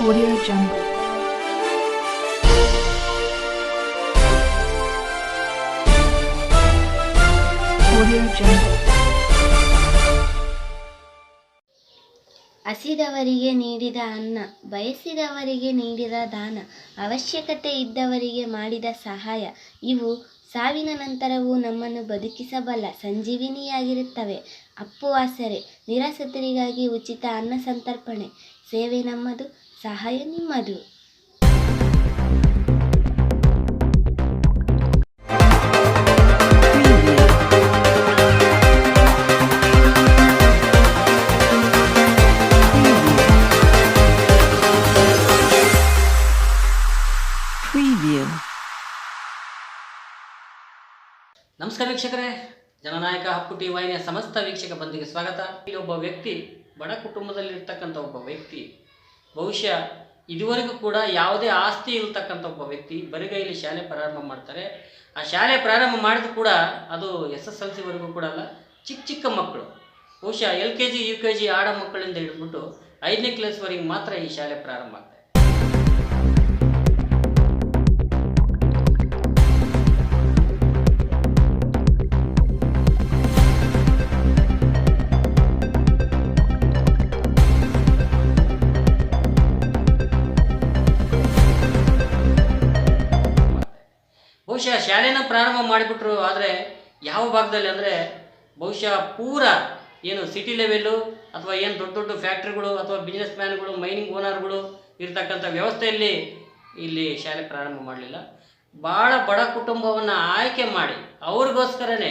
Audio Jungle. Audio. ಹಸಿದವರಿಗೆ ನೀಡಿದ ಅನ್ನ, ಬಯಸಿದವರಿಗೆ ನೀಡಿದ ದಾನ, ಅವಶ್ಯಕತೆ ಇದ್ದವರಿಗೆ ಮಾಡಿದ ಸಹಾಯ, ಇವು ಸಾವಿನ ನಂತರವೂ ನಮ್ಮನ್ನು ಬದುಕಿಸಬಲ್ಲ ಸಂಜೀವಿನಿಯಾಗಿರುತ್ತವೆ ಅಪ್ಪು ಆಸರೆ ನಿರಾಸತರಿಗಾಗಿ ಉಚಿತ ಅನ್ನ ಸಂತರ್ಪಣೆ, ಸೇವೆ ನಮ್ಮದು ಸಹಾಯ ನಿಮ್ಮದು. ನಮಸ್ಕಾರ ವೀಕ್ಷಕರೇ. ಜನನಾಯಕ ಹಕ್ಕುಟಿ ವಾಹಿನಿಯ ಸಮಸ್ತ ವೀಕ್ಷಕ ಬಂದಿಗೆ ಸ್ವಾಗತ. ಇಲ್ಲಿ ಒಬ್ಬ ವ್ಯಕ್ತಿ ಬಡ ಕುಟುಂಬದಲ್ಲಿರ್ತಕ್ಕಂಥ ಒಬ್ಬ ವ್ಯಕ್ತಿ ಬಹುಶಃ ಇದುವರೆಗೂ ಕೂಡ ಯಾವುದೇ ಆಸ್ತಿ ಇಲ್ತಕ್ಕಂಥ ಒಬ್ಬ ವ್ಯಕ್ತಿ ಬರಿಗೈಲಿ ಶಾಲೆ ಪ್ರಾರಂಭ ಮಾಡ್ತಾರೆ. ಆ ಶಾಲೆ ಪ್ರಾರಂಭ ಮಾಡಿದ ಕೂಡ ಅದು ಎಸ್ ಎಸ್ ಎಲ್ ಸಿವರೆಗೂ ಕೂಡ ಅಲ್ಲ, ಚಿಕ್ಕ ಚಿಕ್ಕ ಮಕ್ಕಳು. ಬಹುಶಃ L K G, U K G, ಆಡ ಮಕ್ಕಳಿಂದ ಹಿಡಿದ್ಬಿಟ್ಟು ಐದನೇ ಕ್ಲಾಸ್ವರೆಗೆ ಮಾತ್ರ ಈ ಶಾಲೆ ಪ್ರಾರಂಭ ಆಗ್ತದೆ. ಬಹುಶಃ ಶಾಲೆನ ಪ್ರಾರಂಭ ಮಾಡಿಬಿಟ್ರು, ಆದರೆ ಯಾವ ಭಾಗದಲ್ಲಿ ಅಂದರೆ ಬಹುಶಃ ಪೂರ ಏನು ಸಿಟಿ ಲೆವೆಲ್ಲು ಅಥವಾ ಏನು ದೊಡ್ಡ ದೊಡ್ಡ ಫ್ಯಾಕ್ಟ್ರಿಗಳು ಅಥವಾ ಬಿಸ್ನೆಸ್ ಮ್ಯಾನ್ಗಳು ಮೈನಿಂಗ್ ಓನರ್ಗಳು ಇರ್ತಕ್ಕಂಥ ವ್ಯವಸ್ಥೆಯಲ್ಲಿ ಇಲ್ಲಿ ಶಾಲೆ ಪ್ರಾರಂಭ ಮಾಡಲಿಲ್ಲ. ಭಾಳ ಬಡ ಕುಟುಂಬವನ್ನು ಆಯ್ಕೆ ಮಾಡಿ ಅವ್ರಿಗೋಸ್ಕರನೇ,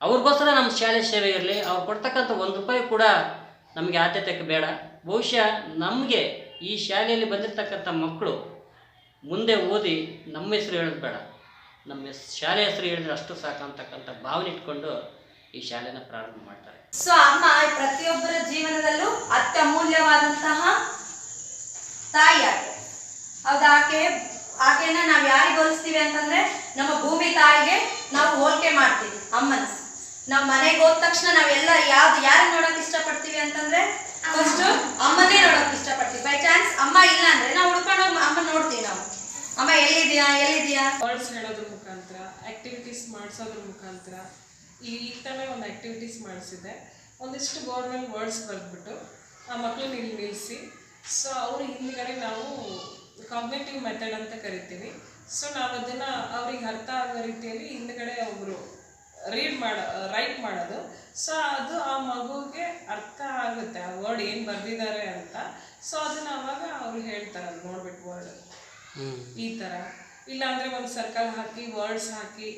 ಅವ್ರಿಗೋಸ್ಕರ ನಮ್ಮ ಶಾಲೆ ಸೇವೆ ಇರಲಿ, ಅವ್ರು ಕೊಡ್ತಕ್ಕಂಥ ಒಂದು ರೂಪಾಯಿ ಕೂಡ ನಮಗೆ ಆದ್ಯತೆಗೆ ಬೇಡ. ಬಹುಶಃ ನಮಗೆ ಈ ಶಾಲೆಯಲ್ಲಿ ಬಂದಿರತಕ್ಕಂಥ ಮಕ್ಕಳು ಮುಂದೆ ಓದಿ ನಮ್ಮ ಹೆಸರು ಹೇಳೋದು ಬೇಡ. ನಮ್ಮ ಶಾಲೆ ಹೆಸರು ಹೇಳಿದ್ರೆ ಅಷ್ಟು ಸಾಕಂತಕ್ಕಂಥ ಭಾವನೆ ಇಟ್ಕೊಂಡು ಈ ಶಾಲೆನ ಪ್ರಾರಂಭ ಮಾಡ್ತಾರೆ. ಸೊ ಅಮ್ಮ ಪ್ರತಿಯೊಬ್ಬರ ಜೀವನದಲ್ಲೂ ಅತ್ಯಮೂಲ್ಯವಾದಂತಹ ತಾಯಿ ಆಕೆ. ಹೌದಾ ಆಕೆ? ಆಕೆಯನ್ನ ನಾವು ಯಾರಿಗೆ ಹೋಲಿಸ್ತೀವಿ ಅಂತಂದ್ರೆ ನಮ್ಮ ಭೂಮಿ ತಾಯಿಗೆ ನಾವು ಹೋಲಿಕೆ ಮಾಡ್ತೀವಿ ಅಮ್ಮನ. ನಾವು ಮನೆಗೆ ಹೋದ ತಕ್ಷಣ ನಾವೆಲ್ಲ ಯಾವ್ದು ಯಾರನ್ನ ನೋಡಕ್ ಇಷ್ಟಪಡ್ತೀವಿ ಅಂತಂದ್ರೆ ಫಸ್ಟ್ ಅಮ್ಮನೇ ನೋಡಕ್ ಇಷ್ಟಪಡ್ತೀವಿ. ಬೈ ಚಾನ್ಸ್ ಅಮ್ಮ ಇಲ್ಲ ಅಂದ್ರೆ ನಾವು ಹುಡ್ಕೊಂಡು ಹೋಗಿ ಅಮ್ಮ ನೋಡ್ತೀವಿ ನಾವು. ಅಮ್ಮ ಎಲ್ಲಿದ್ಯಾ ಎಲ್ಲಿದ್ಯಾ ಹೇಳೋದು ಆ್ಯಕ್ಟಿವಿಟೀಸ್ ಮಾಡಿಸೋದ್ರ ಮುಖಾಂತರ ಈ ಈಗ ತಾನೇ ಒಂದು ಆ್ಯಕ್ಟಿವಿಟೀಸ್ ಮಾಡಿಸಿದ್ದೆ. ಒಂದಿಷ್ಟು ಗೌರ್ಮೆಂಟ್ ವರ್ಡ್ಸ್ ಬರೆದ್ಬಿಟ್ಟು ಆ ಮಕ್ಕಳನ್ನ ಇಲ್ಲಿ ನಿಲ್ಲಿಸಿ ಸೊ ಅವ್ರ ಹಿಂದ್ಗಡೆ ನಾವು ಕಾಗ್ನೇಟಿವ್ ಮೆಥಡ್ ಅಂತ ಕರಿತೀವಿ. ಸೊ ನಾವು ಅದನ್ನು ಅವ್ರಿಗೆ ಅರ್ಥ ಆಗೋ ರೀತಿಯಲ್ಲಿ ಹಿಂದ್ಗಡೆ ಒಬ್ಬರು ರೀಡ್ ಮಾಡ ರೈಟ್ ಮಾಡೋದು. ಸೊ ಅದು ಆ ಮಗುಗೆ ಅರ್ಥ ಆಗುತ್ತೆ. ಆ ವರ್ಡ್ ಏನು ಬರೆದಿದ್ದಾರೆ ಅಂತ. ಸೊ ಅದನ್ನು ಅವಾಗ ಅವ್ರು ಹೇಳ್ತಾರೆ ಅದು ನೋಡ್ಬಿಟ್ಟು ವರ್ಡ್ ಈ ಥರ ಇಲ್ಲಾಂದರೆ ಒಂದು ಸರ್ಕಲ್ ಹಾಕಿ ವರ್ಡ್ಸ್ ಹಾಕಿ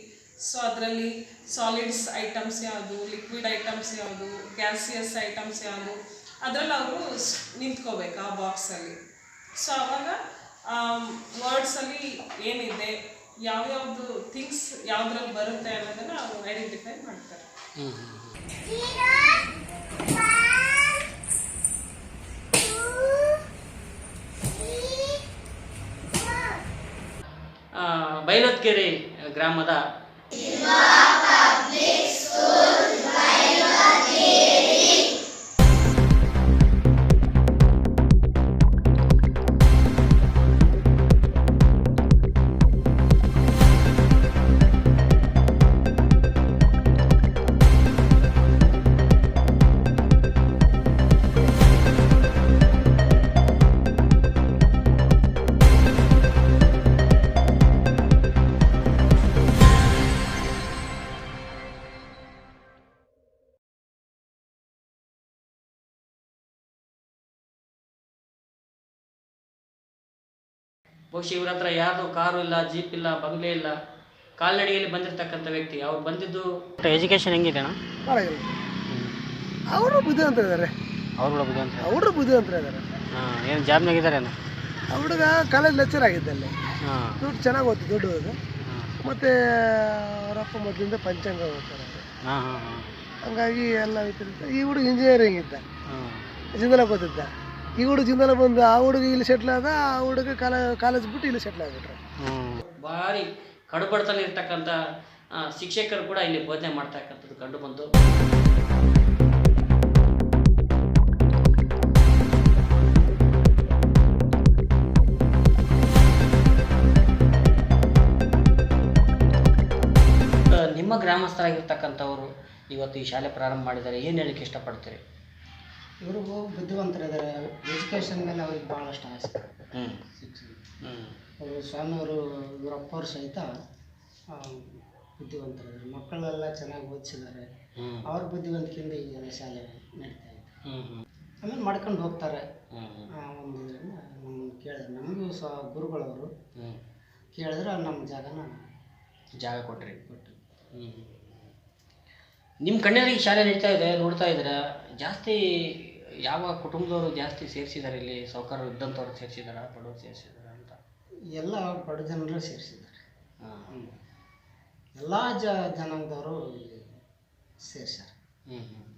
ಸೊ ಅದರಲ್ಲಿ ಸಾಲಿಡ್ಸ್ ಐಟಮ್ಸ್ ಯಾವುದು ಲಿಕ್ವಿಡ್ ಐಟಮ್ಸ್ ಯಾವುದು ಗ್ಯಾಸಿಯಸ್ ಐಟಮ್ಸ್ ಯಾವುದು ಅದರಲ್ಲಿ ಅವರು ನಿಂತ್ಕೋಬೇಕು ಆ ಬಾಕ್ಸಲ್ಲಿ ಸೊ ಅವಾಗ ವರ್ಡ್ಸಲ್ಲಿ ಏನಿದೆ ಯಾವ್ಯಾವುದು ಥಿಂಗ್ಸ್ ಯಾವುದ್ರಲ್ಲಿ ಬರುತ್ತೆ ಅನ್ನೋದನ್ನು ಅವರು ಐಡೆಂಟಿಫೈ ಮಾಡ್ತಾರೆ. ಬೈಲೊತ್ಕೆರೆ ಗ್ರಾಮದ ಬಹುಶಃ ಇವ್ರ ಹತ್ರ ಯಾರು ಕಾರು ಇಲ್ಲ ಜೀಪ್ ಇಲ್ಲ ಬಂಗ್ಲೆ ಇಲ್ಲ ಕಾಲ್ನಡಿಗೆಯಲ್ಲಿ ಬಂದಿರತಕ್ಕಂತ ವ್ಯಕ್ತಿ. ಅವ್ರು ಬಂದಿದ್ದು ಎಜುಕೇಶನ್ ಹೆಂಗಿದೆ ಅಣ್ಣ? ಪರವಾಗಿಲ್ಲ. ಅವರು ಬುದ್ಧಿವಂತರ ಇದ್ದಾರೆ. ಅವ್ರು ಕೂಡ ಬುದ್ಧಿ ಅಂತ ಅವರು ಬುದ್ಧಿವಂತರ ಇದ್ದಾರೆ. ಹಾಂ ಏನು ಜಾಬ್ನಾಗಿದ್ದಾರೆ ಆ ಹುಡುಗ ಕಾಲೇಜ್ ಲೆಕ್ಚರ್ ಆಗಿದ್ದೆ ಅಲ್ಲಿ. ಹಾಂ. ದುಡ್ಡು ಚೆನ್ನಾಗಿ ಓದ್ತು ದುಡ್ಡು ಓದು ಮತ್ತು ಅವರಪ್ಪ ಮೊದಲಿಂದ ಪಂಚಾಂಗ ಓದ್ತಾರೆ. ಅವ್ರು. ಹಾಂ ಹಾಂ ಹಾಂ. ಹಂಗಾಗಿ ಎಲ್ಲ ಈ ಹುಡುಗ ಇಂಜಿನಿಯರಿಂಗ್ ಇದ್ದ. ಹಾಂ. ಜಿಂದಲ ಓದಿದ್ದ ಈ ಹುಡುಗ ಬಂದು ಆ ಹುಡುಗ ಇಲ್ಲಿ ಸೆಟ್ಲ್ ಆದ, ಆ ಹುಡುಗ ಕಾಲೇಜ್ ಬಿಟ್ಟು ಇಲ್ಲಿ ಸೆಟ್ಲ್ ಆಗಿಬಿಟ್ರು. ಬಾರಿ ಕಡುಬಡತನ ಇರ್ತಕ್ಕಂಥ ಶಿಕ್ಷಕರು ಕೂಡ ಇಲ್ಲಿ ಬೋಧನೆ ಮಾಡ್ತಕ್ಕಂಥದ್ದು ಕಂಡು ಬಂತು. ನಿಮ್ಮ ಗ್ರಾಮಸ್ಥರಾಗಿರ್ತಕ್ಕಂಥವರು ಇವತ್ತು ಈ ಶಾಲೆ ಪ್ರಾರಂಭ ಮಾಡಿದ್ದಾರೆ. ಏನು ಹೇಳಕ್ಕೆ ಇಷ್ಟಪಡ್ತೀರಿ? ಇವರು ಬುದ್ಧಿವಂತರಿದ್ದಾರೆ ಎಜುಕೇಶನ್ ಮೇಲೆ ಅವ್ರಿಗೆ ಭಾಳಷ್ಟು ಆಸೆ. ಹ್ಞೂ ಹ್ಞೂ ಅವರು ಸ್ವಾಮಿಯವರು ಇವರಪ್ಪವ್ರು ಸಹಿತ ಬುದ್ಧಿವಂತರಿದ್ದಾರೆ ಮಕ್ಕಳೆಲ್ಲ ಚೆನ್ನಾಗಿ ಓದಿಸಿದ್ದಾರೆ. ಅವ್ರ ಬುದ್ಧಿವಂತಿಕೆಯಿಂದ ಈಗ ಶಾಲೆ ನಡೀತಾ ಇದೆ. ಆಮೇಲೆ ಮಾಡ್ಕೊಂಡು ಹೋಗ್ತಾರೆ. ಒಂದು ಇದರಿಂದ ನಮ್ಮನ್ನು ಕೇಳಿದ್ರೆ ನಮಗೂ ಸ್ವ ಗುರುಗಳವರು ಕೇಳಿದ್ರೆ ನಮ್ಮ ಜಾಗನ ಜಾಗ ಕೊಟ್ರಿ. ಕೊಟ್ಟು ಹ್ಞೂ ನಿಮ್ಮ ಕಣ್ಣಲ್ಲಿ ಶಾಲೆ ನಡೀತಾ ಇದೆ ನೋಡ್ತಾ ಇದ್ದೀರಾ? ಜಾಸ್ತಿ ಯಾವ ಕುಟುಂಬದವರು ಜಾಸ್ತಿ ಸೇರಿಸಿದ್ದಾರೆ ಇಲ್ಲಿ? ಸೌಕರ್ಯ ಇದ್ದಂಥವ್ರು ಸೇರಿಸಿದಾರ ಬಡವರು ಸೇರಿಸಿದಾರ ಅಂತ? ಎಲ್ಲ ಬಡ ಜನರು ಸೇರಿಸಿದ್ದಾರೆ. ಹಾಂ. ಎಲ್ಲ ಜ ಜನಾಂಗದವರು ಸೇರಿಸ್ಯಾರ. ಹ್ಞೂ ಹ್ಞೂ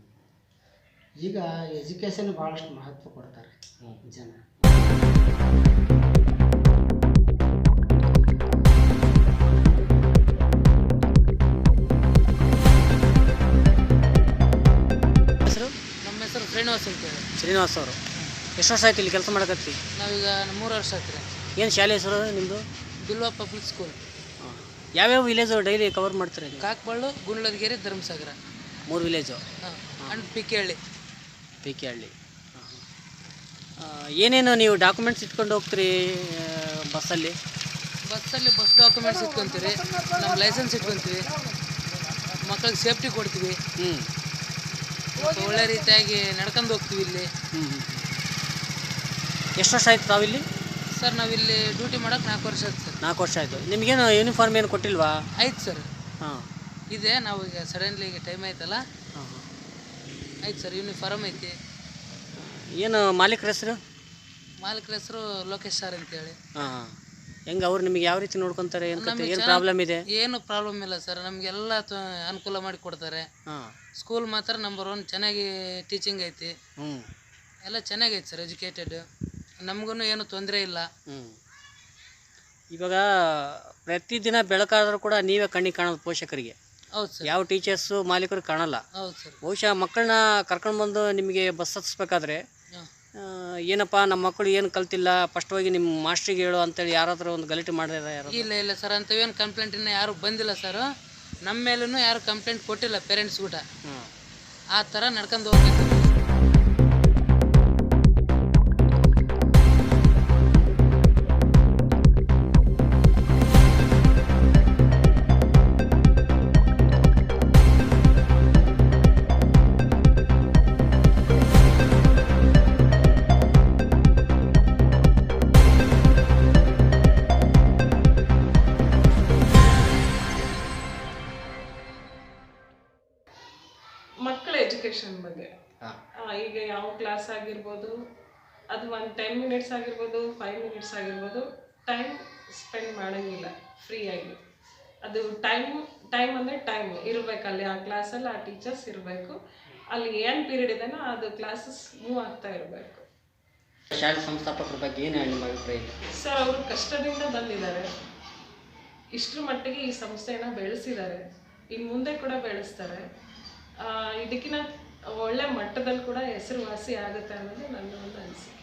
ಈಗ ಎಜುಕೇಷನ್ ಭಾಳಷ್ಟು ಮಹತ್ವ ಕೊಡ್ತಾರೆ ಹ್ಞೂ ಜನ. ಶ್ರೀನಿವಾಸ್ ಅಂತೇಳಿ ಶ್ರೀನಿವಾಸ್ ಅವರು. ಎಷ್ಟು ವರ್ಷ ಆಯ್ತು ಇಲ್ಲಿ ಕೆಲಸ ಮಾಡಕತ್ತಿ? ನಾವೀಗ ಮೂರು ವರ್ಷ ಆಯ್ತು ರೀ. ಏನು ಶಾಲೆ ಹೆಸರು ನಿಮ್ಮದು ಬಿಲ್ವಾ ಪಬ್ಲಿಕ್ ಸ್ಕೂಲ್. ಯಾವ್ಯಾವ ವಿಲೇಜು ಡೈಲಿ ಕವರ್ ಮಾಡ್ತಾರೆ ಕಾಕ್ಬಳ್ಳು ಗುಂಡ್ಲದಗೆರೆ ಧರ್ಮಸಾಗರ. ಮೂರು ವಿಲೇಜು ಹಾಂ. ಅಂಡ್ ಪಿಕೆಹಳ್ಳಿ. ಪಿ ಕೆ ಹಳ್ಳಿ ಏನೇನು ನೀವು ಡಾಕ್ಯುಮೆಂಟ್ಸ್ ಇಟ್ಕೊಂಡು ಹೋಗ್ತೀರಿ ಬಸ್ಸಲ್ಲಿ? ಬಸ್ಸಲ್ಲಿ ಬಸ್ ಡಾಕ್ಯುಮೆಂಟ್ಸ್ ಇಟ್ಕೊತೀರಿ ನಮ್ಮ ಲೈಸೆನ್ಸ್ ಇಟ್ಕೊತೀವಿ. ಮಕ್ಕಳಿಗೆ ಸೇಫ್ಟಿ ಕೊಡ್ತೀವಿ. ಹ್ಞೂ ಒಳ್ಳೆ ರೀತಿಯಾಗಿ ನಡ್ಕೊಂಡು ಹೋಗ್ತೀವಿ ಇಲ್ಲಿ. ಎಷ್ಟು ವರ್ಷ ಆಯ್ತು ತಾವಿಲ್ಲಿ? ಸರ್ ನಾವಿಲ್ಲಿ ಡ್ಯೂಟಿ ಮಾಡೋಕೆ ನಾಲ್ಕು ವರ್ಷ ಆಯ್ತು ಸರ್. ನಾಲ್ಕು ವರ್ಷ ಆಯಿತು. ನಿಮಗೇನು ಯೂನಿಫಾರ್ಮ್ ಏನು ಕೊಟ್ಟಿಲ್ವಾ? ಆಯ್ತು ಸರ್. ಹಾಂ. ಇದೆ ನಾವು ಈಗ ಸಡನ್ಲಿ ಈಗ ಟೈಮ್ ಆಯ್ತಲ್ಲ? ಆಯ್ತು ಸರ್ ಯೂನಿಫಾರ್ಮ್ ಐತಿ. ಏನು ಮಾಲೀಕರ ಹೆಸರು? ಮಾಲೀಕರ ಹೆಸರು ಲೋಕೇಶ್ ಸರ್ ಅಂತೇಳಿ. ಹಾಂ ಹಾಂ. ಹೆಂಗೆ ಅವ್ರು ನಿಮಗೆ ಯಾವ ರೀತಿ ನೋಡ್ಕೊಂತಾರೆ ಏನು ಕತೆ ಏನು ಪ್ರಾಬ್ಲಮ್ ಇದೆ? ಏನು ಪ್ರಾಬ್ಲಮ್ ಇಲ್ಲ ಸರ್ ನಮಗೆಲ್ಲ ಅನುಕೂಲ ಮಾಡಿ ಕೊಡ್ತಾರೆ. ಹಾಂ. ಸ್ಕೂಲ್ ಮಾತ್ರ ನಂಬರ್ ಒನ್ ಚೆನ್ನಾಗಿ ಟೀಚಿಂಗ್ ಐತಿ. ಹ್ಞೂ ಎಲ್ಲ ಚೆನ್ನಾಗೈತೆ ಸರ್ ಎಜುಕೇಟೆಡ್ ನಮಗೂ ಏನು ತೊಂದರೆ ಇಲ್ಲ. ಹ್ಞೂ ಇವಾಗ ಪ್ರತಿದಿನ ಬೆಳಕಾದರೂ ಕೂಡ ನೀವೇ ಕಣ್ಣಿಗೆ ಕಾಣೋದು ಪೋಷಕರಿಗೆ. ಹೌದು ಸರ್ ಯಾವ ಟೀಚರ್ಸು ಮಾಲೀಕರು ಕಾಣಲ್ಲ. ಹೌದು ಸರ್ ಬಹುಶಃ ಮಕ್ಕಳನ್ನ ಕರ್ಕೊಂಡು ಬಂದು ನಿಮಗೆ ಬಸ್ ಹತ್ತಿಸ್ಬೇಕಾದ್ರೆ ಏನಪ್ಪ ನಮ್ಮ ಮಕ್ಕಳು ಏನು ಕಲ್ತಿಲ್ಲ ಫಸ್ಟ್ ಹೋಗಿ ನಿಮ್ಮ ಮಾಸ್ಟ್ರಿಗೆ ಹೇಳು ಅಂತೇಳಿ ಯಾರಾದರೂ ಒಂದು ಗಲಾಟೆ ಮಾಡಿದಾರೆ ಯಾರು ಇಲ್ಲ ಇಲ್ಲ ಸರ್ ಅಂಥವೇನು ಕಂಪ್ಲೇಂಟ್ ಇನ್ನೂ ಯಾರು ಬಂದಿಲ್ಲ ಸರ್ ನಮ್ಮ ಮೇಲೂ ಯಾರು ಕಂಪ್ಲೇಂಟ್ ಕೊಟ್ಟಿಲ್ಲ ಪೇರೆಂಟ್ಸ್ ಕೂಡ ಆ ಥರ ನಡ್ಕೊಂಡು ಹೋಗ್ಬೇಕು ಒಂದು ಟೆನ್ ಮಿನಿಟ್ಸ್ ಆಗಿರ್ಬೋದು ಫೈವ್ ಮಿನಿಟ್ಸ್ ಆಗಿರ್ಬೋದು ಟೈಮ್ ಸ್ಪೆಂಡ್ ಮಾಡೋಂಗಿಲ್ಲ ಫ್ರೀಯಾಗಿ ಅದು ಟೈಮ್ ಟೈಮ್ ಅಂದರೆ ಟೈಮ್ ಇರಬೇಕು ಅಲ್ಲಿ ಆ ಕ್ಲಾಸಲ್ಲಿ ಆ ಟೀಚರ್ಸ್ ಇರಬೇಕು. ಅಲ್ಲಿ ಏನು ಪೀರಿಯಡ್ ಇದೆನೋ ಅದು ಕ್ಲಾಸಸ್ ಮೂವ್ ಆಗ್ತಾ ಇರಬೇಕು. ಶಾಲೆ ಸಂಸ್ಥಾಪಕರ ಬಗ್ಗೆ ಏನು ನಿಮ್ಮ ಅಭಿಪ್ರಾಯ? ಸರ್ ಅವರು ಕಷ್ಟದಿಂದ ಬಂದಿದ್ದಾರೆ. ಇಷ್ಟರ ಮಟ್ಟಿಗೆ ಈ ಸಂಸ್ಥೆಯನ್ನು ಬೆಳೆಸಿದ್ದಾರೆ. ಇನ್ನು ಮುಂದೆ ಕೂಡ ಬೆಳೆಸ್ತಾರೆ. ಇದಕ್ಕಿಂತ ಒಳ್ಳೆ ಮಟ್ಟದಲ್ಲಿ ಕೂಡ ಹೆಸರುವಾಸಿ ಆಗುತ್ತೆ ಅನ್ನೋದು ನನ್ನ ಒಂದು ಅನಿಸಿಕೆ.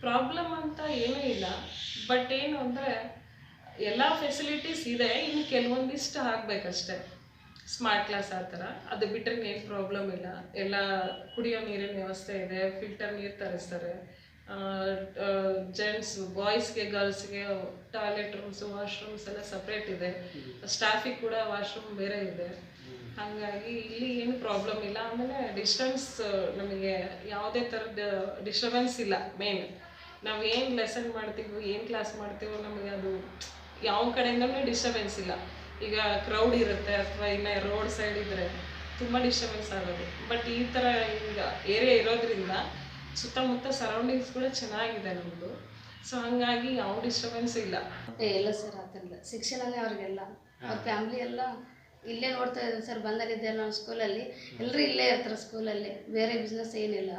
ಪ್ರಾಬ್ಲಮ್ ಅಂತ ಏನೂ ಇಲ್ಲ ಬಟ್ ಏನು ಅಂದರೆ ಎಲ್ಲ ಫೆಸಿಲಿಟೀಸ್ ಇದೆ ಇನ್ನು ಕೆಲವೊಂದಿಷ್ಟು ಆಗಬೇಕಷ್ಟೆ. ಸ್ಮಾರ್ಟ್ ಕ್ಲಾಸ್ ಆ ಥರ. ಅದು ಬಿಟ್ಟರೆ ಏನು ಪ್ರಾಬ್ಲಮ್ ಇಲ್ಲ. ಎಲ್ಲ ಕುಡಿಯೋ ನೀರಿನ ವ್ಯವಸ್ಥೆ ಇದೆ. ಫಿಲ್ಟರ್ ನೀರು ತರಿಸ್ತಾರೆ. ಜೆಂಟ್ಸ್ ಬಾಯ್ಸ್ಗೆ ಗರ್ಲ್ಸ್ಗೆ ಟಾಯ್ಲೆಟ್ ರೂಮ್ಸ್ ವಾಶ್ರೂಮ್ಸ್ ಎಲ್ಲ ಸಪ್ರೇಟ್ ಇದೆ. ಸ್ಟಾಫಿಗೆ ಕೂಡ ವಾಶ್ರೂಮ್ ಬೇರೆ ಇದೆ. ಹಾಗಾಗಿ ಇಲ್ಲಿ ಏನು ಪ್ರಾಬ್ಲಮ್ ಇಲ್ಲ. ಆಮೇಲೆ ಡಿಸ್ಟೆನ್ಸ್ ನಮಗೆ ಯಾವುದೇ ಥರದ ಡಿಸ್ಟರ್ಬೆನ್ಸ್ ಇಲ್ಲ. ಮೇನ್ ನಾವು ಏನು ಲೆಸನ್ ಮಾಡ್ತೀವೋ ಏನು ಕ್ಲಾಸ್ ಮಾಡ್ತೀವೋ ನಮಗೆ ಅದು ಯಾವ ಕಡೆಯಿಂದನೂ ಡಿಸ್ಟರ್ಬೆನ್ಸ್ ಇಲ್ಲ. ಈಗ ಕ್ರೌಡ್ ಇರುತ್ತೆ ಅಥವಾ ಇನ್ನು ರೋಡ್ ಸೈಡ್ ಇದ್ದರೆ ತುಂಬ ಡಿಸ್ಟರ್ಬೆನ್ಸ್ ಆಗೋದು ಬಟ್ ಈ ಥರ ಈಗ ಏರಿಯಾ ಇರೋದ್ರಿಂದ ಸುತ್ತಮುತ್ತ ಸರೌಂಡಿಂಗ್ಸ್ ಕೂಡ ಚೆನ್ನಾಗಿದೆ ನಮ್ದು. ಸೊ ಹಾಗಾಗಿ ಯಾವ ಡಿಸ್ಟರ್ಬೆನ್ಸ್ ಇಲ್ಲ. ಎಲ್ಲ ಇಲ್ಲ ಸರ್ ಆ ಥರ ಇಲ್ಲ ಶಿಕ್ಷಣನೇ ಅವ್ರಿಗೆಲ್ಲ. ಅವ್ರ ಫ್ಯಾಮಿಲಿ ಎಲ್ಲ ಇಲ್ಲೇ ನೋಡ್ತಾ ಇದ್ದಾರೆ ಸರ್ ಬಂದಾಗಿದ್ದೆ ನಮ್ಮ ಸ್ಕೂಲಲ್ಲಿ ಎಲ್ಲರೂ ಇಲ್ಲೇ ಇರ್ತಾರೆ ಸ್ಕೂಲಲ್ಲಿ ಬೇರೆ ಬಿಸ್ನೆಸ್ ಏನಿಲ್ಲ.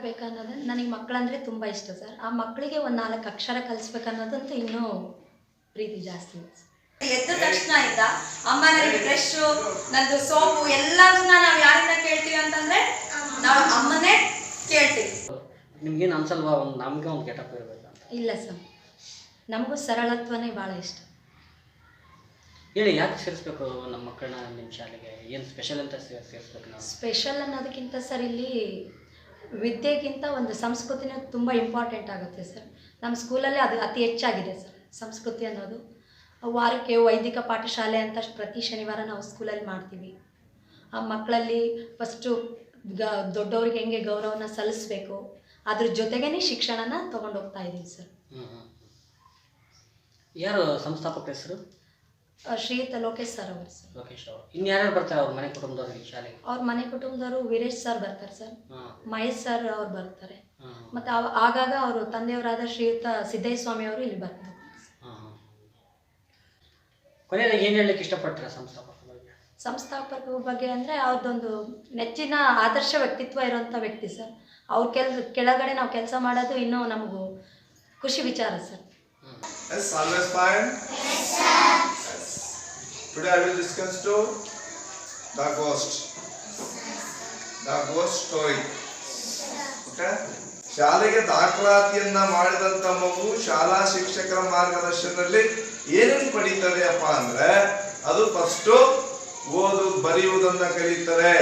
ಆಗ್ಬೇಕನ್ನೋದು ನನಗೆ ಮಕ್ಕಳಂದರೆ ತುಂಬ ಇಷ್ಟ ಸರ್. ಆ ಮಕ್ಕಳಿಗೆ ಒಂದು ನಾಲ್ಕು ಅಕ್ಷರ ಕಲಿಸ್ಬೇಕನ್ನೋದಂತೂ ಇನ್ನೂ ಪ್ರೀತಿ ಜಾಸ್ತಿ ಇದೆ. ಎದ್ದ ತಕ್ಷಣ ಆಯ್ತಾ? ಅಮ್ಮ ನನಗೆ ಬ್ರಷ್ ನಂದು ಸೋಪು ಎಲ್ಲದನ್ನ ನಾವು ಯಾರಿಂದ ಕೇಳ್ತೀವಿ ಅಂತಂದ್ರೆ ನಾವು ಅಮ್ಮನೇ ಕೇಳ್ತೀವಿ. ನಿಮ್ಗೇನು ಅನ್ಸಲ್ವಾ ಒಂದು ನಮಗೆ ಒಂದು ಗೆಟಪ್ ಇರಬೇಕು ಅಂತ? ಇಲ್ಲ ಸರ್. ನಮಗೂ ಸರಳತ್ವನೇ ಭಾಳ ಇಷ್ಟ. ಹೇಳಿ ಯಾಕೆ ಸೇರಿಸ್ಬೇಕು ನಮ್ಮ ಮಕ್ಕಳನ್ನ ನಿಮ್ಮ ಶಾಲೆಗೆ? ಏನು ಸ್ಪೆಷಲ್ ಅಂತ ಸೇರ್ ಸೇರಿಸ್ಬೇಕು ನಾವು? ಸ್ಪೆಷಲ್ ಅನ್ನೋದಕ್ಕಿಂತ ಸರ್ ಇಲ್ಲಿ ವಿದ್ಯೆಗಿಂತ ಒಂದು ಸಂಸ್ಕೃತಿನೇ ತುಂಬ ಇಂಪಾರ್ಟೆಂಟ್ ಆಗುತ್ತೆ ಸರ್. ನಮ್ಮ ಸ್ಕೂಲಲ್ಲೇ ಅದು ಅತಿ ಹೆಚ್ಚಾಗಿದೆ ಸರ್, ಸಂಸ್ಕೃತಿ ಅನ್ನೋದು. ವಾರಕ್ಕೆ ವೈದಿಕ ಪಾಠಶಾಲೆ ಅಂತ ಪ್ರತಿ ಶನಿವಾರ ನಾವು ಸ್ಕೂಲಲ್ಲಿ ಮಾಡ್ತೀವಿ. ಆ ಮಕ್ಕಳಲ್ಲಿ ಫಸ್ಟು ಗ, ದೊಡ್ಡವ್ರಿಗೆ ಹೆಂಗೆ ಗೌರವನ ಸಲ್ಲಿಸ್ಬೇಕು, ಅದ್ರ ಜೊತೆಗೇ ಶಿಕ್ಷಣನ ತೊಗೊಂಡು ಹೋಗ್ತಾ ಇದ್ದೀವಿ ಸರ್ ಯಾರು ಸಂಸ್ಥಾಪಕ ಹೆಸರು? ಶ್ರೀಯುತ ಲೋಕೇಶ್ ಸರ್ ಅವರು ಸರ್. ಲೋಕೇಶ್ ಅವರು. ಬರ್ತಾರೆ ಅವ್ರ ಮನೆ ಕುಟುಂಬದವ್ರು ಶಾಲೆಗೆ? ಅವ್ರ ಮನೆ ಕುಟುಂಬದವರು ವೀರೇಶ್ ಸರ್ ಬರ್ತಾರೆ ಸರ್. ಮಹೇಶ್ ಸರ್ ಅವ್ರು ಬರ್ತಾರೆ. ಮತ್ತೆ ಅವ ಆಗಾಗ ಅವರು ತಂದೆಯವರಾದ ಶ್ರೀಯುತ ಸಿದ್ದಯ್ಯ ಸ್ವಾಮಿ ಅವರು ಇಲ್ಲಿ ಬರ್ತಾರೆ ಕೊನೆಯದಾಗಿ ಏನು ಹೇಳಲಿಕ್ಕೆ ಇಷ್ಟಪಡ್ತಾರೆ ಸಂಸ್ಥಾಪಕ ಬಗ್ಗೆ? ಸಂಸ್ಥಾಪಕರ ಬಗ್ಗೆ ಅಂದರೆ ಅವ್ರದ್ದೊಂದು ನೆಚ್ಚಿನ ಆದರ್ಶ ವ್ಯಕ್ತಿತ್ವ ಇರುವಂಥ ವ್ಯಕ್ತಿ ಸರ್. ಅವ್ರ ಕೆಲ್ ಕೆಳಗಡೆ ನಾವು ಕೆಲಸ ಮಾಡೋದು ಇನ್ನೂ ನಮಗೂ ಖುಷಿ ವಿಚಾರ sir. Today I will discuss to the ghost. The ghost story. Okay? ಶಾಲೆಗೆ ದಾಖಲಾತಿಯನ್ನ ಮಾಡಿದಂತ ಮಗು ಶಾಲಾ ಶಿಕ್ಷಕರ ಮಾರ್ಗದರ್ಶನದಲ್ಲಿ ಏನೇನು ಪಡೀತದೆ ಅಪ್ಪ ಅಂದ್ರೆ, ಅದು ಫಸ್ಟು ಓದು, ಬರೆಯುವುದನ್ನ ಕಲಿತಾರೆ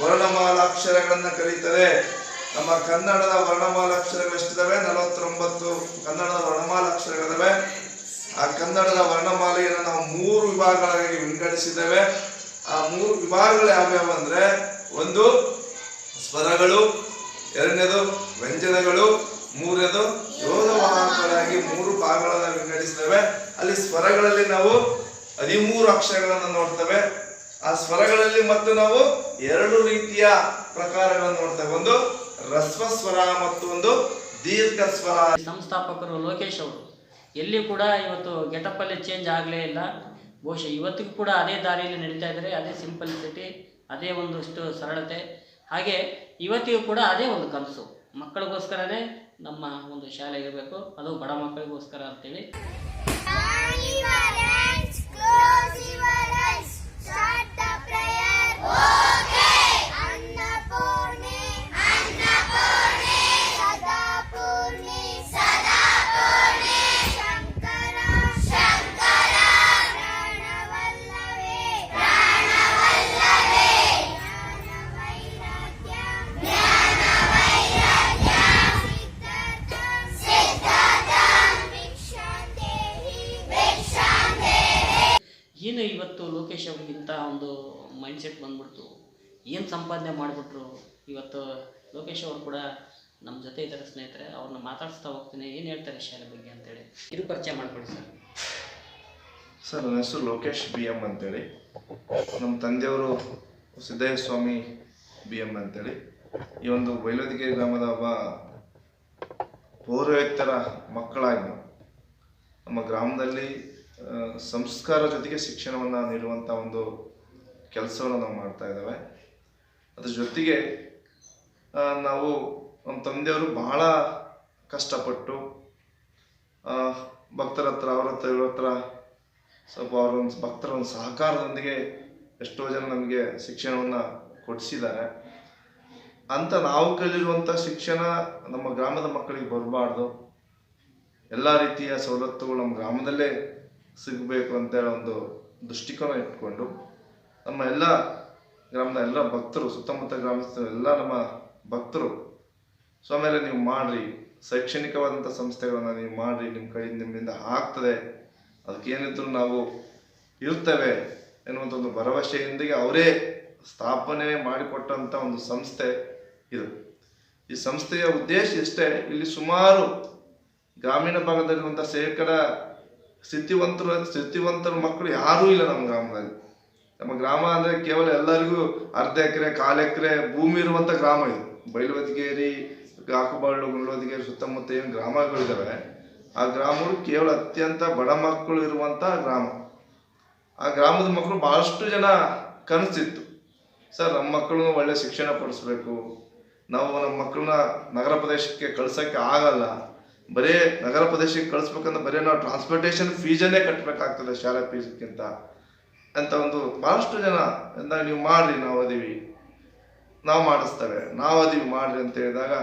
ವರ್ಣಮಾಲಾಕ್ಷರಗಳನ್ನ ಕಲಿತಾರೆ ನಮ್ಮ ಕನ್ನಡದ ವರ್ಣಮಾಲಾಕ್ಷರಗಳು ಎಷ್ಟಿದಾವೆ ನಲವತ್ತೊಂಬತ್ತು ಕನ್ನಡದ ವರ್ಣಮಾಲಾಕ್ಷರಗಳಿದಾವೆ ಆ ಕನ್ನಡದ ವರ್ಣಮಾಲೆಯನ್ನು ನಾವು ಮೂರು ವಿಭಾಗಗಳಾಗಿ ವಿಂಗಡಿಸಿದ್ದೇವೆ. ಆ ಮೂರು ವಿಭಾಗಗಳು ಯಾವ್ಯಾವ ಅಂದ್ರೆ ಒಂದು, ಸ್ವರಗಳು, ಎರಡನೇದು ವ್ಯಂಜನಗಳು, ಮೂರನೇದು ಯೋಧವಾಹಕಗಳಾಗಿ ಮೂರು ಭಾಗಗಳನ್ನು ವಿಂಗಡಿಸಿದ್ದೇವೆ. ಅಲ್ಲಿ ಸ್ವರಗಳಲ್ಲಿ ನಾವು ಹದಿಮೂರು ಅಕ್ಷರಗಳನ್ನು ನೋಡ್ತೇವೆ. ಆ ಸ್ವರಗಳಲ್ಲಿ ಮತ್ತು ನಾವು ಎರಡು ರೀತಿಯ ಪ್ರಕಾರಗಳನ್ನು ನೋಡ್ತೇವೆ. ಒಂದು ರಸ್ವ ಸ್ವರ ಮತ್ತು ಒಂದು ದೀರ್ಘ ಸ್ವರ ಸಂಸ್ಥಾಪಕರು ಲೋಕೇಶ್ ಅವರು. ಎಲ್ಲಿ ಕೂಡ ಇವತ್ತು ಗೆಟಪ್ಪಲ್ಲಿ ಚೇಂಜ್ ಆಗಲೇ ಇಲ್ಲ. ಬಹುಶಃ ಇವತ್ತಿಗೂ ಕೂಡ ಅದೇ ದಾರಿಯಲ್ಲಿ ನಡೀತಾ ಇದ್ದಾರೆ ಅದೇ ಸಿಂಪಲಿಸಿಟಿ ಅದೇ ಒಂದಷ್ಟು ಸರಳತೆ. ಹಾಗೆ ಇವತ್ತಿಗೂ ಕೂಡ ಅದೇ ಒಂದು ಕನಸು. ಮಕ್ಕಳಿಗೋಸ್ಕರನೇ ನಮ್ಮ ಒಂದು ಶಾಲೆ ಇರಬೇಕು. ಅದು ಬಡ ಮಕ್ಕಳಿಗೋಸ್ಕರ ಅಂತೇಳಿ. ಏನು ಇವತ್ತು ಲೋಕೇಶ್ ಅವ್ರಿಗಿಂತ ಒಂದು ಮೈಂಡ್ಸೆಟ್ ಬಂದ್ಬಿಡ್ತು. ಏನು ಸಂಪಾದನೆ ಮಾಡಿಬಿಟ್ರು? ಇವತ್ತು ಲೋಕೇಶ್ ಅವರು ಕೂಡ ನಮ್ಮ ಜೊತೆ ಇದ್ದಾರೆ ಸ್ನೇಹಿತರೆ ಅವ್ರನ್ನ ಮಾತಾಡಿಸ್ತಾ ಹೋಗ್ತೀನಿ. ಏನು ಹೇಳ್ತಾರೆ ಶಾಲೆ ಬಗ್ಗೆ ಅಂತೇಳಿ? ಇದು ಪರಿಚಯ ಮಾಡಿಕೊಡಿ ಸರ್. ಸರ್, ನನ್ನ ಹೆಸರು ಲೋಕೇಶ್ ಬಿ ಎಂ ಅಂತೇಳಿ. ನಮ್ಮ ತಂದೆಯವರು ಸಿದ್ದಯ್ಯ ಸ್ವಾಮಿ ಬಿ ಎಂ ಅಂತೇಳಿ. ಈ ಒಂದು ಬೈಲೋದಿಗೆ ಗ್ರಾಮದ ಒಬ್ಬ ಪೌರೋಹಿತರ ಮಕ್ಕಳಾಗಿ ನಮ್ಮ ಗ್ರಾಮದಲ್ಲಿ ಸಂಸ್ಕಾರ ಜೊತೆಗೆ ಶಿಕ್ಷಣವನ್ನು ನೀಡುವಂಥ ಒಂದು ಕೆಲಸವನ್ನು ನಾವು ಮಾಡ್ತಾ ಇದ್ದೇವೆ. ಅದ್ರ ಜೊತೆಗೆ ನಾವು ನಮ್ಮ ತಂದೆಯವರು ಬಹಳ ಕಷ್ಟಪಟ್ಟು ಭಕ್ತರ ಹತ್ರ, ಅವ್ರ ಹತ್ರ, ಇವ್ರ ಹತ್ರ ಸ್ವಲ್ಪ ಅವರೊಂದು ಭಕ್ತರ ಒಂದು ಸಹಕಾರದೊಂದಿಗೆ ಎಷ್ಟೋ ಜನ ನಮಗೆ ಶಿಕ್ಷಣವನ್ನು ಕೊಡಿಸಿದ್ದಾರೆ. ಅಂತ ನಾವು ಕಲಿರುವಂಥ ಶಿಕ್ಷಣ ನಮ್ಮ ಗ್ರಾಮದ ಮಕ್ಕಳಿಗೆ ಬರಬಾರ್ದು. ಎಲ್ಲ ರೀತಿಯ ಸವಲತ್ತುಗಳು ನಮ್ಮ ಗ್ರಾಮದಲ್ಲೇ ಸಿಗಬೇಕು ಅಂತೇಳಿ ಒಂದು ದೃಷ್ಟಿಕೋನ ಇಟ್ಕೊಂಡು ನಮ್ಮ ಎಲ್ಲ ಗ್ರಾಮದ ಎಲ್ಲ ಭಕ್ತರು, ಸುತ್ತಮುತ್ತ ಗ್ರಾಮಸ್ಥರು, ಎಲ್ಲ ನಮ್ಮ ಭಕ್ತರು ಸೊ ಆಮೇಲೆ ನೀವು ಮಾಡ್ರಿ. ಶೈಕ್ಷಣಿಕವಾದಂಥ ಸಂಸ್ಥೆಗಳನ್ನು ನೀವು ಮಾಡ್ರಿ. ನಿಮ್ಮ ಕೈ ನಿಮ್ಮಿಂದ ಆಗ್ತದೆ. ಅದಕ್ಕೇನಿದ್ರು ನಾವು ಇರ್ತೇವೆ ಎನ್ನುವಂಥ ಒಂದು ಭರವಸೆಯೊಂದಿಗೆ ಅವರೇ ಸ್ಥಾಪನೆ ಮಾಡಿಕೊಟ್ಟಂಥ ಒಂದು ಸಂಸ್ಥೆ ಇದು. ಈ ಸಂಸ್ಥೆಯ ಉದ್ದೇಶ ಇಷ್ಟೇ ಇಲ್ಲಿ ಸುಮಾರು ಗ್ರಾಮೀಣ ಭಾಗದಲ್ಲಿರುವಂಥ ಶೇಕಡ ಸ್ಥಿತಿವಂತರು ಸ್ಥಿತಿವಂತರ ಮಕ್ಕಳು ಯಾರೂ ಇಲ್ಲ ನಮ್ಮ ಗ್ರಾಮದಲ್ಲಿ. ನಮ್ಮ ಗ್ರಾಮ ಅಂದರೆ ಕೇವಲ ಎಲ್ಲರಿಗೂ ಅರ್ಧ ಎಕರೆ, ಕಾಲು ಎಕರೆ ಭೂಮಿ ಇರುವಂಥ ಗ್ರಾಮ ಇದು. ಬೈಲುವತಿಗೇರಿ ಕಾಕುಬಾಳು ಗುಂಡ್ಲೋದಿಗೇರಿ ಸುತ್ತಮುತ್ತ ಏನು ಗ್ರಾಮಗಳಿದ್ದಾವೆ ಆ ಗ್ರಾಮಗಳು ಕೇವಲ ಅತ್ಯಂತ ಬಡ ಮಕ್ಕಳು ಇರುವಂಥ ಗ್ರಾಮ. ಆ ಗ್ರಾಮದ ಮಕ್ಕಳು ಭಾಳಷ್ಟು ಜನ ಕನಸಿತ್ತು. ಸರ್, ನಮ್ಮ ಮಕ್ಕಳನ್ನು ಒಳ್ಳೆ ಶಿಕ್ಷಣ ಪಡಿಸ್ಬೇಕು ನಾವು ನಮ್ಮ ಮಕ್ಕಳನ್ನ ನಗರ ಪ್ರದೇಶಕ್ಕೆ ಕಳ್ಸೋಕ್ಕೆ ಆಗಲ್ಲ. ಬರೀ ನಗರ ಪ್ರದೇಶಕ್ಕೆ ಕಳಿಸ್ಬೇಕಂದ್ರೆ ಬರೀ ನಾವು ಟ್ರಾನ್ಸ್ಪೋರ್ಟೇಷನ್ ಫೀಸನ್ನೇ ಕಟ್ಟಬೇಕಾಗ್ತದೆ ಶಾಲಾ ಫೀಸ್ಗಿಂತ. ಅಂತ ಒಂದು ಭಾಳಷ್ಟು ಜನ ಎಂದಾಗ ನೀವು ಮಾಡ್ರಿ, ನಾವು ಅದೀವಿ. ನಾವು ಮಾಡಿಸ್ತೇವೆ, ನಾವು ಅದೀವಿ, ಮಾಡ್ರಿ ಅಂತ ಹೇಳಿದಾಗ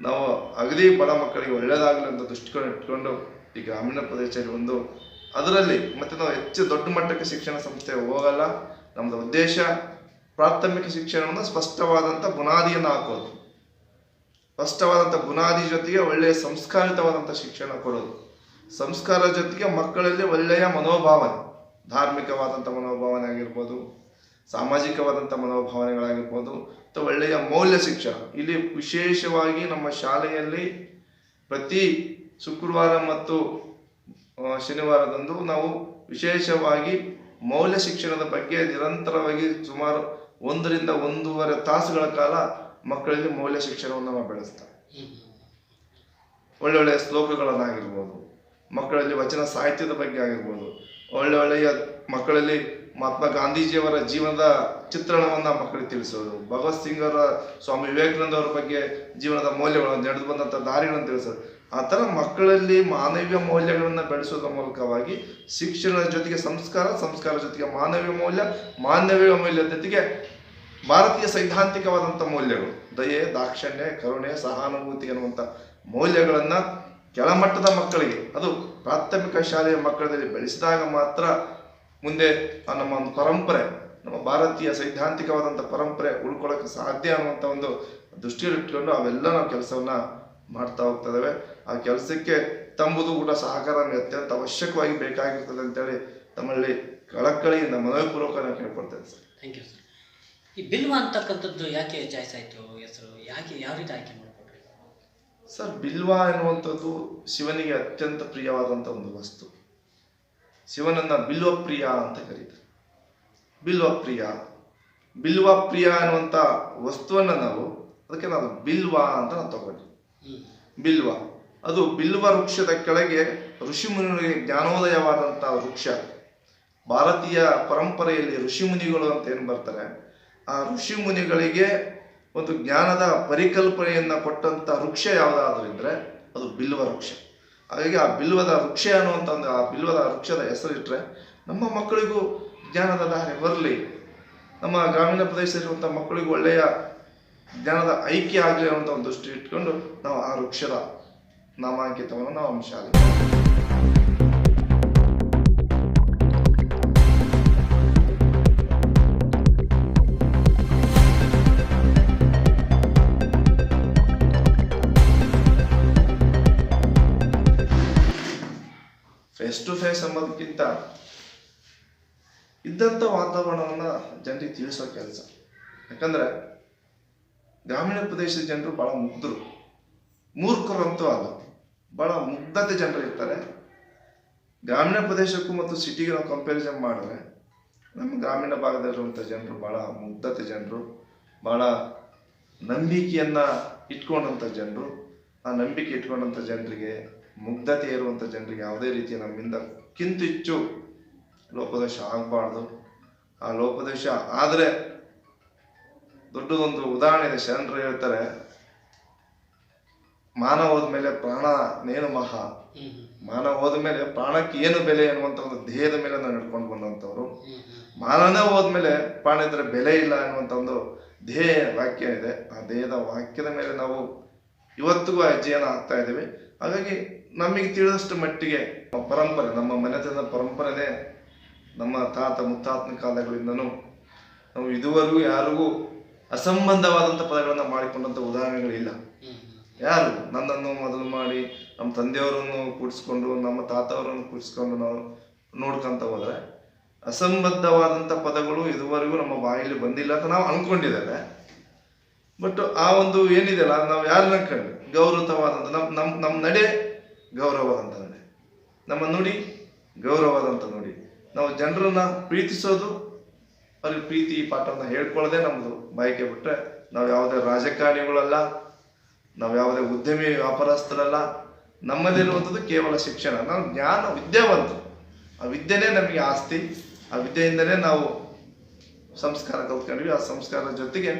ನಾವು ಅಗದಿ ಬಡ ಮಕ್ಕಳಿಗೆ ಒಳ್ಳೇದಾಗಲಿ ಅಂತ ದೃಷ್ಟಿಕೋನ ಇಟ್ಕೊಂಡು ಈ ಗ್ರಾಮೀಣ ಪ್ರದೇಶದಲ್ಲಿ ಒಂದು ಅದರಲ್ಲಿ ಮತ್ತೆ ನಾವು ಹೆಚ್ಚು ದೊಡ್ಡ ಮಟ್ಟಕ್ಕೆ ಶಿಕ್ಷಣ ಸಂಸ್ಥೆ ಹೋಗಲ್ಲ. ನಮ್ಮದು ಉದ್ದೇಶ ಪ್ರಾಥಮಿಕ ಶಿಕ್ಷಣವನ್ನು ಸ್ಪಷ್ಟವಾದಂಥ ಬುನಾದಿಯನ್ನು ಹಾಕೋದು. ಸ್ಪಷ್ಟವಾದಂಥ ಬುನಾದಿ ಜೊತೆಗೆ ಒಳ್ಳೆಯ ಸಂಸ್ಕಾರಿತವಾದಂಥ ಶಿಕ್ಷಣ ಕೊಡೋದು. ಸಂಸ್ಕಾರ ಜೊತೆಗೆ ಮಕ್ಕಳಲ್ಲಿ ಒಳ್ಳೆಯ ಮನೋಭಾವನೆ, ಧಾರ್ಮಿಕವಾದಂಥ ಮನೋಭಾವನೆ ಆಗಿರ್ಬೋದು, ಸಾಮಾಜಿಕವಾದಂಥ ಮನೋಭಾವನೆಗಳಾಗಿರ್ಬೋದು, ಅಥವಾ ಒಳ್ಳೆಯ ಮೌಲ್ಯ ಶಿಕ್ಷಣ. ಇಲ್ಲಿ ವಿಶೇಷವಾಗಿ ನಮ್ಮ ಶಾಲೆಯಲ್ಲಿ ಪ್ರತಿ ಶುಕ್ರವಾರ ಮತ್ತು ಶನಿವಾರದಂದು ನಾವು ವಿಶೇಷವಾಗಿ ಮೌಲ್ಯ ಶಿಕ್ಷಣದ ಬಗ್ಗೆ ನಿರಂತರವಾಗಿ ಸುಮಾರು ಒಂದರಿಂದ ಒಂದೂವರೆ ತಾಸುಗಳ ಕಾಲ ಮಕ್ಕಳಲ್ಲಿ ಮೌಲ್ಯ ಶಿಕ್ಷಣವನ್ನು ನಾವು ಬೆಳೆಸ್ತೇವೆ ಒಳ್ಳೊಳ್ಳೆಯ ಶ್ಲೋಕಗಳನ್ನಾಗಿರ್ಬೋದು ಮಕ್ಕಳಲ್ಲಿ ವಚನ ಸಾಹಿತ್ಯದ ಬಗ್ಗೆ ಆಗಿರ್ಬೋದು ಒಳ್ಳೆ ಒಳ್ಳೆಯ ಮಕ್ಕಳಲ್ಲಿ ಮಹಾತ್ಮ ಗಾಂಧೀಜಿಯವರ ಜೀವನದ ಚಿತ್ರಣವನ್ನು ಮಕ್ಕಳಿಗೆ ತಿಳಿಸೋದು ಭಗವತ್ ಸಿಂಗ್ ಅವರ ಸ್ವಾಮಿ ವಿವೇಕಾನಂದ ಅವರ ಬಗ್ಗೆ ಜೀವನದ ಮೌಲ್ಯಗಳನ್ನು ನಡೆದು ಬಂದಂಥ ದಾರಿಗಳನ್ನು ತಿಳಿಸೋದು. ಆ ಥರ ಮಕ್ಕಳಲ್ಲಿ ಮಾನವೀಯ ಮೌಲ್ಯಗಳನ್ನು ಬೆಳೆಸೋದ್ರ ಮೂಲಕವಾಗಿ ಶಿಕ್ಷಣದ ಜೊತೆಗೆ ಸಂಸ್ಕಾರ ಸಂಸ್ಕಾರ ಜೊತೆಗೆ ಮಾನವೀಯ ಮೌಲ್ಯ ಮಾನವೀಯ ಮೌಲ್ಯದ ಜೊತೆಗೆ ಭಾರತೀಯ ಸೈದ್ಧಾಂತಿಕವಾದಂಥ ಮೌಲ್ಯಗಳು. ದಯೆ, ದಾಕ್ಷಣ್ಯ, ಕರುಣೆ, ಸಹಾನುಭೂತಿ ಅನ್ನುವಂಥ ಮೌಲ್ಯಗಳನ್ನು ಕೆಳಮಟ್ಟದ ಮಕ್ಕಳಿಗೆ, ಅದು ಪ್ರಾಥಮಿಕ ಶಾಲೆಯ ಮಕ್ಕಳಲ್ಲಿ ಬೆಳೆಸಿದಾಗ ಮಾತ್ರ ಮುಂದೆ ನಮ್ಮ ಒಂದು ಪರಂಪರೆ, ನಮ್ಮ ಭಾರತೀಯ ಸೈದ್ಧಾಂತಿಕವಾದಂಥ ಪರಂಪರೆ ಉಳ್ಕೊಳ್ಳೋಕೆ ಸಾಧ್ಯ ಅನ್ನುವಂಥ ಒಂದು ದೃಷ್ಟಿಯಲ್ಲಿ ಇಟ್ಕೊಂಡು ಅವೆಲ್ಲ ನಾವು ಕೆಲಸವನ್ನು ಮಾಡ್ತಾ ಹೋಗ್ತದೇವೆ ಆ ಕೆಲಸಕ್ಕೆ ತಂಬುದು ಕೂಡ ಸಹಕಾರ ಅತ್ಯಂತ ಅವಶ್ಯಕವಾಗಿ ಬೇಕಾಗಿರ್ತದೆ ಅಂತೇಳಿ ತಮ್ಮಲ್ಲಿ ಕಳಕಳಿಯಿಂದ ಮನವಿಪೂರ್ವಕ ನಾನು ಕೇಳ್ಕೊಡ್ತೇನೆ ಸರ್. ಥ್ಯಾಂಕ್ ಯು ಸರ್ ಈ ಬಿಲ್ವ ಅಂತಕ್ಕಂಥದ್ದು ಯಾಕೆ ಚಾಯ್ಸ್ ಆಯಿತು ಹೆಸರು ಯಾಕೆ ಯಾವ ರೀತಿ ಆಯ್ಕೆ ಮಾಡಿಕೊಟ್ರಿ? ಸರ್ ಬಿಲ್ವ ಎನ್ನುವಂಥದ್ದು ಶಿವನಿಗೆ ಅತ್ಯಂತ ಪ್ರಿಯವಾದಂಥ ಒಂದು ವಸ್ತು. ಶಿವನನ್ನ ಬಿಲ್ವ ಪ್ರಿಯ ಅಂತ ಕರೀತಾರೆ. ಬಿಲ್ವ ಪ್ರಿಯ. ಬಿಲ್ವ ಪ್ರಿಯ ಅನ್ನುವಂಥ ವಸ್ತುವನ್ನು ನಾವು ಅದಕ್ಕೆ ನಾವು ಬಿಲ್ವ ಅಂತ ನಾವು ತಗೊಂಡ್ವಿ. ಬಿಲ್ವ. ಅದು ಬಿಲ್ವ ವೃಕ್ಷದ ಕೆಳಗೆ ಋಷಿಮುನಿಗಳಿಗೆ ಜ್ಞಾನೋದಯವಾದಂಥ ವೃಕ್ಷ. ಭಾರತೀಯ ಪರಂಪರೆಯಲ್ಲಿ ಋಷಿಮುನಿಗಳು ಅಂತ ಏನು ಬರ್ತಾರೆ? ಆ ಋಷಿಮುನಿಗಳಿಗೆ ಒಂದು ಜ್ಞಾನದ ಪರಿಕಲ್ಪನೆಯನ್ನು ಕೊಟ್ಟಂಥ ವೃಕ್ಷ ಯಾವುದಾದ್ರೂ ಇದ್ರೆ ಅದು ಬಿಲ್ವ ವೃಕ್ಷ. ಹಾಗಾಗಿ ಆ ಬಿಲ್ವದ ವೃಕ್ಷ ಅನ್ನುವಂಥ ಒಂದು ಆ ಬಿಲ್ವದ ವೃಕ್ಷದ ಹೆಸರಿಟ್ಟರೆ ನಮ್ಮ ಮಕ್ಕಳಿಗೂ ಜ್ಞಾನದ ದಾರಿ ಬರಲಿ. ನಮ್ಮ ಗ್ರಾಮೀಣ ಪ್ರದೇಶದಲ್ಲಿರುವಂಥ ಮಕ್ಕಳಿಗೂ ಒಳ್ಳೆಯ ಜ್ಞಾನದ ಐಕ್ಯ ಆಗಲಿ ಅನ್ನೋಂಥ ಒಂದು ದೃಷ್ಟಿ ಇಟ್ಕೊಂಡು ನಾವು ಆ ವೃಕ್ಷದ ನಾಮಾಂಕಿತವನ್ನು ನಾವು ನಮ್ಮ ಟು ಅನ್ನೋದಕ್ಕಿಂತ ಇದ್ದಂಥ ವಾತಾವರಣವನ್ನು ಜನರಿಗೆ ತಿಳಿಸೋ ಕೆಲಸ. ಯಾಕಂದರೆ ಗ್ರಾಮೀಣ ಪ್ರದೇಶದ ಜನರು ಭಾಳ ಮುಗ್ಧರು ಮೂರ್ಖರಂತೂ ಅಲ್ಲ. ಭಾಳ ಮುಗ್ಧತೆ ಜನರು ಇರ್ತಾರೆ. ಗ್ರಾಮೀಣ ಪ್ರದೇಶಕ್ಕೂ ಮತ್ತು ಸಿಟಿಗೆ ನಾವು ಕಂಪ್ಯಾರಿಸನ್ ಮಾಡಿದ್ರೆ ನಮ್ಮ ಗ್ರಾಮೀಣ ಭಾಗದಲ್ಲಿರುವಂಥ ಜನರು ಭಾಳ ಮುಗ್ಧತೆ ಜನರು ಭಾಳ ನಂಬಿಕೆಯನ್ನು ಇಟ್ಕೊಂಡಂಥ ಜನರು. ಆ ನಂಬಿಕೆ ಇಟ್ಕೊಂಡಂಥ ಜನರಿಗೆ ಮುಗ್ಧತೆ ಇರುವಂಥ ಜನರಿಗೆ ಯಾವುದೇ ರೀತಿಯ ನಮ್ಮಿಂದ ಕಿಂತಿಚ್ಚು ಲೋಪದೋಷ ಆಗಬಾರ್ದು. ಆ ಲೋಪದೋಷ ಆದರೆ ದೊಡ್ಡದೊಂದು ಉದಾಹರಣೆ ಇದೆ. ಶರಣರು ಹೇಳ್ತಾರೆ ಮಾನವ ಹೋದ್ಮೇಲೆ ಪ್ರಾಣ ನೇನು ಮಹಾ? ಮಾನವ ಹೋದ್ಮೇಲೆ ಪ್ರಾಣಕ್ಕೆ ಏನು ಬೆಲೆ ಅನ್ನುವಂಥ ಒಂದು ದೇಹದ ಮೇಲೆ ನಾವು ನಡ್ಕೊಂಡು ಬಂದಂಥವ್ರು. ಮಾನವನೇ ಹೋದ್ಮೇಲೆ ಪ್ರಾಣ ಇದ್ರೆ ಬೆಲೆ ಇಲ್ಲ ಅನ್ನುವಂಥ ಒಂದು ದೇಹ ವಾಕ್ಯ ಇದೆ. ಆ ದೇಹದ ವಾಕ್ಯದ ಮೇಲೆ ನಾವು ಇವತ್ತಿಗೂ ಆ ಆಗ್ತಾ ಹಾಕ್ತಾ ಇದ್ದೀವಿ. ಹಾಗಾಗಿ ನಮಗೆ ತಿಳಿದಷ್ಟು ಮಟ್ಟಿಗೆ ನಮ್ಮ ಪರಂಪರೆ ನಮ್ಮ ಮನೆತನದ ಪರಂಪರೆನೇ ನಮ್ಮ ತಾತ ಮುತ್ತಾತನ ಕಾಲಗಳಿಂದನೂ ನಾವು ಇದುವರೆಗೂ ಯಾರಿಗೂ ಅಸಂಬಂಧವಾದಂಥ ಪದಗಳನ್ನು ಮಾಡಿಕೊಂಡಂಥ ಉದಾಹರಣೆಗಳಿಲ್ಲ. ಯಾರು? ನನ್ನನ್ನು ಮೊದಲು ಮಾಡಿ ನಮ್ಮ ತಂದೆಯವರನ್ನು ಕೂಡಿಸ್ಕೊಂಡು ನಮ್ಮ ತಾತವರನ್ನು ಕೂಡಿಸ್ಕೊಂಡು ನಾವು ನೋಡ್ಕೊಂತ ಹೋದರೆ ಅಸಂಬದ್ಧವಾದಂಥ ಪದಗಳು ಇದುವರೆಗೂ ನಮ್ಮ ಬಾಯಲ್ಲಿ ಬಂದಿಲ್ಲ ಅಂತ ನಾವು ಅಂದ್ಕೊಂಡಿದ್ದೇವೆ ಬಟ್ ಆ ಒಂದು ಏನಿದೆಯಲ್ಲ ನಾವು ಯಾರನ್ನ ಕಂಡು ಗೌರವವಾದಂಥ ನಮ್ಮ ನಮ್ಮ ನಮ್ಮ ನಡೆ ಗೌರವವಾದಂಥ ನಡೆ. ನಮ್ಮ ನುಡಿ ಗೌರವದಂತ ನುಡಿ. ನಾವು ಜನರನ್ನ ಪ್ರೀತಿಸೋದು, ಅವ್ರಿಗೆ ಪ್ರೀತಿ ಪಾಠವನ್ನು ಹೇಳ್ಕೊಳ್ಳೋದೇ ನಮ್ಮದು ಬಯಕೆ ಬಿಟ್ಟರೆ ನಾವು ಯಾವುದೇ ರಾಜಕಾರಣಿಗಳಲ್ಲ, ನಾವು ಯಾವುದೇ ಉದ್ಯಮಿ ವ್ಯಾಪಾರಸ್ಥರಲ್ಲ, ನಮ್ಮಲ್ಲಿರುವಂಥದ್ದು ಕೇವಲ ಶಿಕ್ಷಣ. ನಾವು ಜ್ಞಾನ ವಿದ್ಯಾವಂತರು ಆ ವಿದ್ಯೆನೇ ನಮಗೆ ಆಸ್ತಿ. ಆ ವಿದ್ಯೆಯಿಂದಲೇ ನಾವು ಸಂಸ್ಕಾರ ಕಲ್ತ್ಕೊಂಡ್ವಿ. ಆ ಸಂಸ್ಕಾರದ ಜೊತೆಗೆ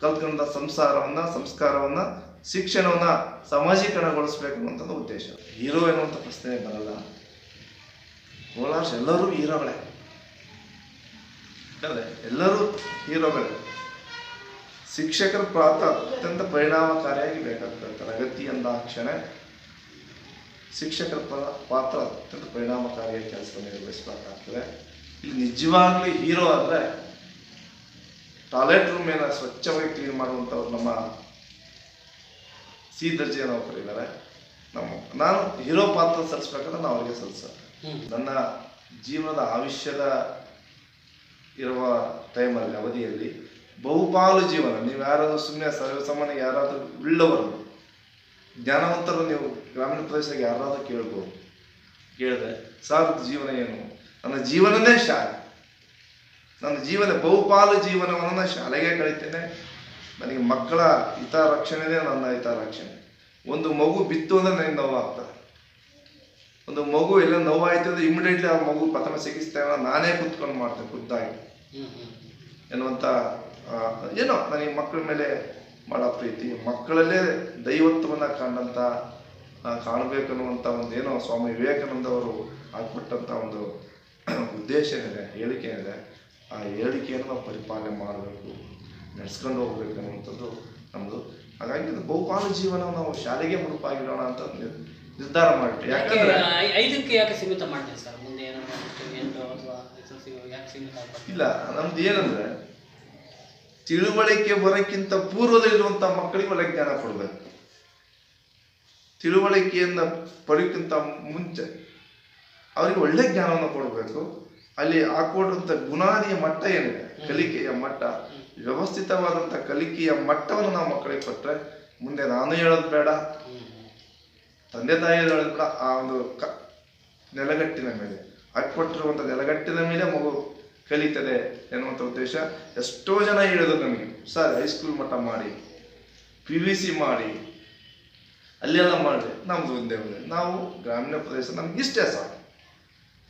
ಕಲ್ತ್ಕೊಂಡ ಸಂಸಾರವನ್ನ, ಸಂಸ್ಕಾರವನ್ನ, ಶಿಕ್ಷಣವನ್ನ ಸಮಾಜೀಕರಣಗೊಳಿಸ್ಬೇಕು ಅನ್ನುವಂಥದ್ದು ಉದ್ದೇಶ. ಹೀರೋ ಎನ್ನುವಂಥ ಪ್ರಶ್ನೆ ಬರಲ್ಲ. ಕೋಲಾರ ಎಲ್ಲರೂ ಹೀರೋಗಳೇ. ಎಲ್ಲರೂ ಹೀರೋಗಳೇ. ಶಿಕ್ಷಕರ ಪಾತ್ರ ಅತ್ಯಂತ ಪರಿಣಾಮಕಾರಿಯಾಗಿ ಬೇಕಾಗ್ತದೆ ತರಗತಿ ಅಂದಾಕ್ಷಣ ಶಿಕ್ಷಕರ ಪ- ಪಾತ್ರ ಅತ್ಯಂತ ಪರಿಣಾಮಕಾರಿಯಾಗಿ ಕೆಲಸ ನಿರ್ವಹಿಸಬೇಕಾಗ್ತದೆ. ಇಲ್ಲಿ ನಿಜವಾಗ್ಲೂ ಹೀರೋ ಅಂದರೆ ಟಾಯ್ಲೆಟ್ ರೂಮ್ ಏನ ಸ್ವಚ್ಛವಾಗಿ ಕ್ಲೀನ್ ಮಾಡುವಂಥವ್ರು ನಮ್ಮ ಸಿ ದರ್ಜೆಯ ನೌಕರಿದ್ದಾರೆ ನಮ್ಮ ನಾನು ಹೀರೋ ಪಾತ್ರ ಸಲ್ಲಿಸ್ಬೇಕಂದ್ರೆ ನಾನು ಅವ್ರಿಗೆ ಸಲ್ಲಿಸ ನನ್ನ ಜೀವನದ ಆವಿಷ್ಯದ ಇರುವ ಟೈಮಲ್ಲಿ ಅವಧಿಯಲ್ಲಿ ಬಹುಪಾಲು ಜೀವನ ನೀವು ಯಾರಾದರೂ ಸುಮ್ಮನೆ ಸರ್ವಸಾಮಾನ್ಯ ಯಾರಾದರೂ ಉಳ್ಳವರು ಜ್ಞಾನವಂತರು ನೀವು ಗ್ರಾಮೀಣ ಪ್ರದೇಶದಾಗ ಯಾರಾದರೂ ಕೇಳ್ಬೋದು ಕೇಳಿದ್ರೆ ಸಾರ್ ಜೀವನ ಏನು? ನನ್ನ ಜೀವನನೇ ಶಾಲೆ ನನ್ನ ಜೀವನ ಬಹುಪಾಲು ಜೀವನವನ್ನು ನಾನು ಶಾಲೆಗೆ ಕಳಿತೇನೆ. ನನಗೆ ಮಕ್ಕಳ ಹಿತರಕ್ಷಣೆನೇ ನನ್ನ ಹಿತರಕ್ಷಣೆ. ಒಂದು ಮಗು ಬಿತ್ತು ಅಂದ್ರೆ ನನಗೆ ನೋವಾಗ್ತದೆ. ಒಂದು ಮಗು ಎಲ್ಲ ನೋವಾಯ್ತು ಅಂದ್ರೆ ಇಮಿಡಿಯೇಟ್ಲಿ ಆ ಮಗು ಪ್ರಥಮ ಚಿಕಿತ್ಸೆ ನಾನೇ ಕುತ್ಕೊಂಡು ಮಾಡ್ತೇನೆ ಖುದ್ದಾಗಿ. ಎನ್ನುವಂಥ ಏನೋ ನನಗೆ ಮಕ್ಕಳ ಮೇಲೆ ಭಾಳ ಪ್ರೀತಿ. ಮಕ್ಕಳಲ್ಲೇ ದೈವತ್ವವನ್ನು ಕಾಣಂತ ಕಾಣಬೇಕು ಅನ್ನುವಂಥ ಒಂದು ಏನೋ ಸ್ವಾಮಿ ವಿವೇಕಾನಂದ ಅವರು ಹಾಕ್ಬಿಟ್ಟಂಥ ಒಂದು ಉದ್ದೇಶ ಏನಿದೆ ಹೇಳಿಕೆ ಏನಿದೆ. ಆ ಹೇಳಿಕೆಯನ್ನು ನಾವು ಪರಿಪಾಲನೆ ಮಾಡಬೇಕು ನಡೆಸ್ಕೊಂಡು ಹೋಗ್ಬೇಕು ಅನ್ನುವಂಥದ್ದು ನಮ್ಮದು ಹಾಗಾಗಿ ಇದು ಬಹುಪಾಲು ಜೀವನ ನಾವು ಶಾಲೆಗೆ ಮುಡುಪಾಗಿರೋಣ ಅಂತ ನಿರ್ಧಾರ ಮಾಡಿಬಿಟ್ಟು. ಯಾಕಂದ್ರೆ ಐದಕ್ಕೆ ಯಾಕೆ ಸೀಮಿತ ಮಾಡ್ತೀವಿ ಸರ್? ಮುಂದೆ? ಇಲ್ಲ ನಮ್ದು ಏನಂದ್ರೆ ತಿಳುವಳಿಕೆ ಬರೋಕ್ಕಿಂತ ಪೂರ್ವದಲ್ಲಿರುವಂಥ ಮಕ್ಕಳಿಗೆ ಒಳ್ಳೆ ಜ್ಞಾನ ಕೊಡಬೇಕು. ತಿಳುವಳಿಕೆಯನ್ನು ಪಡೆಯೋಕ್ಕಿಂತ ಮುಂಚೆ ಅವರಿಗೆ ಒಳ್ಳೆ ಜ್ಞಾನವನ್ನು ಕೊಡಬೇಕು. ಅಲ್ಲಿ ಹಾಕೊಂಡಿರುವಂತ ಗುಣಾದಿಯ ಮಟ್ಟ ಏನಿದೆ? ಕಲಿಕೆಯ ಮಟ್ಟ. ವ್ಯವಸ್ಥಿತವಾದಂತ ಕಲಿಕೆಯ ಮಟ್ಟವನ್ನು ನಾವು ಮಕ್ಕಳಿಗೆ ಕೊಟ್ಟರೆ ಮುಂದೆ ನಾನು ಹೇಳೋದು ಬೇಡ. ತಂದೆ ತಾಯಿ ಹೇಳೋದು ಆ ಒಂದು ಕ ನೆಲಗಟ್ಟಿನ ಮೇಲೆ ಹಾಕೊಟ್ಟಿರುವಂಥ ನೆಲಗಟ್ಟಿನ ಮೇಲೆ ಮಗು ಕಲಿತದೆ ಎನ್ನುವಂಥ ಉದ್ದೇಶ. ಎಷ್ಟೋ ಜನ ಹೇಳಿದ್ರು ನಮಗೆ ಸರ್ ಹೈಸ್ಕೂಲ್ ಮಟ್ಟ ಮಾಡಿ ಪಿ ವಿ ಸಿ ಮಾಡಿ ಅಲ್ಲೆಲ್ಲ ಮಾಡಿ ನಮ್ದು ಒಂದೇ ಒಂದೇ ನಾವು ಗ್ರಾಮೀಣ ಪ್ರದೇಶ ನಮ್ಗೆ ಇಷ್ಟೇ ಸಾಕು.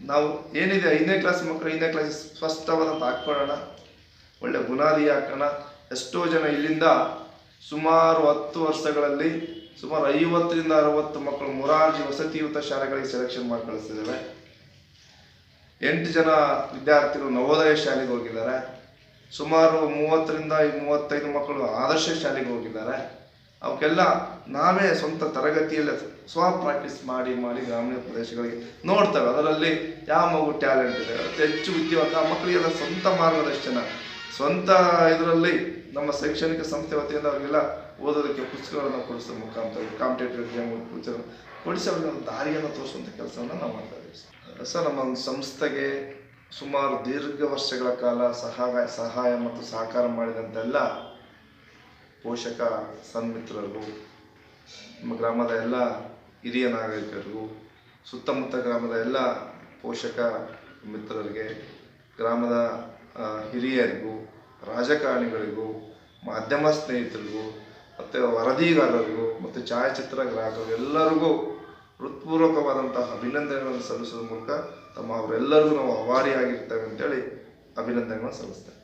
ನಾವು ಏನಿದೆ ಐದನೇ ಕ್ಲಾಸ್ ಮಕ್ಕಳು ಐದನೇ ಕ್ಲಾಸ್ ಸ್ಪಷ್ಟವಾದಂತ ಹಾಕ್ಕೊಳ್ಳೋಣ ಒಳ್ಳೆ ಬುನಾದಿ ಹಾಕೋಣ. ಎಷ್ಟೋ ಜನ ಇಲ್ಲಿಂದ ಸುಮಾರು ಹತ್ತು ವರ್ಷಗಳಲ್ಲಿ, ಸುಮಾರು ಐವತ್ತರಿಂದ ಅರವತ್ತು ಮಕ್ಕಳು ಮೊರಾರ್ಜಿ ವಸತಿಯುತ ಶಾಲೆಗಳಿಗೆ ಸೆಲೆಕ್ಷನ್ ಮಾಡಿ ಕಳಿಸ್ತಿದ್ದಾರೆ ಎಂಟು ಜನ ವಿದ್ಯಾರ್ಥಿಗಳು ನವೋದಯ ಶಾಲೆಗೆ ಹೋಗಿದ್ದಾರೆ. ಸುಮಾರು ಮೂವತ್ತರಿಂದ ಮೂವತ್ತೈದು ಮಕ್ಕಳು ಆದರ್ಶ ಶಾಲೆಗೆ ಹೋಗಿದ್ದಾರೆ. ಅವಕ್ಕೆಲ್ಲ ನಾವೇ ಸ್ವಂತ ತರಗತಿಯಲ್ಲಿ ಸ್ವ ಪ್ರಾಕ್ಟೀಸ್ ಮಾಡಿ ಮಾಡಿ ಗ್ರಾಮೀಣ ಪ್ರದೇಶಗಳಿಗೆ ನೋಡ್ತೇವೆ. ಅದರಲ್ಲಿ ಯಾವ ಮಗು ಟ್ಯಾಲೆಂಟ್ ಇದೆ? ಅತಿ ಹೆಚ್ಚು ವಿದ್ಯಾವಂತ ಆ ಮಕ್ಕಳಿಗೆಲ್ಲ ಸ್ವಂತ ಮಾರ್ಗದರ್ಶನ. ಸ್ವಂತ ಇದರಲ್ಲಿ ನಮ್ಮ ಶೈಕ್ಷಣಿಕ ಸಂಸ್ಥೆ ವತಿಯಿಂದ ಅವರಿಗೆಲ್ಲ ಓದೋದಕ್ಕೆ ಪುಸ್ತಕಗಳನ್ನು ಕೊಡಿಸೋ ಮುಖಾಂತರ ಕಾಂಪಿಟೇಟಿವ್ ಎಕ್ಸಾಮ್ ಪುಸ್ತಕ ಕೊಡಿಸಿ ಅವರಿಗೆ ಒಂದು ದಾರಿಯನ್ನು ತೋರಿಸುವಂಥ ಕೆಲಸವನ್ನು ನಾವು ಮಾಡ್ತಾ ಇದ್ದೀವಿ. ಸರ್. ನಮ್ಮ ಒಂದು ಸಂಸ್ಥೆಗೆ ಸುಮಾರು ದೀರ್ಘ ವರ್ಷಗಳ ಕಾಲ ಸಹಾಯ ಸಹಾಯ ಮತ್ತು ಸಹಕಾರ ಮಾಡಿದಂತೆಲ್ಲ ಪೋಷಕ ಸನ್ಮಿತ್ರರಿಗೂ ನಮ್ಮ ಗ್ರಾಮದ ಎಲ್ಲ ಹಿರಿಯ ನಾಗರಿಕರಿಗೂ ಸುತ್ತಮುತ್ತ ಗ್ರಾಮದ ಎಲ್ಲ ಪೋಷಕ ಮಿತ್ರರಿಗೆ, ಗ್ರಾಮದ ಹಿರಿಯರಿಗೂ, ರಾಜಕಾರಣಿಗಳಿಗೂ, ಮಾಧ್ಯಮ ಸ್ನೇಹಿತರಿಗೂ, ಮತ್ತು ವರದಿಗಾರರಿಗೂ, ಮತ್ತು ಛಾಯಾಚಿತ್ರ ಗ್ರಾಹಕರು ಎಲ್ಲರಿಗೂ ಹೃತ್ಪೂರ್ವಕವಾದಂತಹ ಅಭಿನಂದನೆಗಳನ್ನು ಸಲ್ಲಿಸುವ ಮೂಲಕ ತಮ್ಮ ಅವರೆಲ್ಲರಿಗೂ ನಾವು ಅವಾರಿಯಾಗಿರ್ತೇವೆ ಅಂತೇಳಿ ಅಭಿನಂದನೆಗಳನ್ನು ಸಲ್ಲಿಸ್ತೇವೆ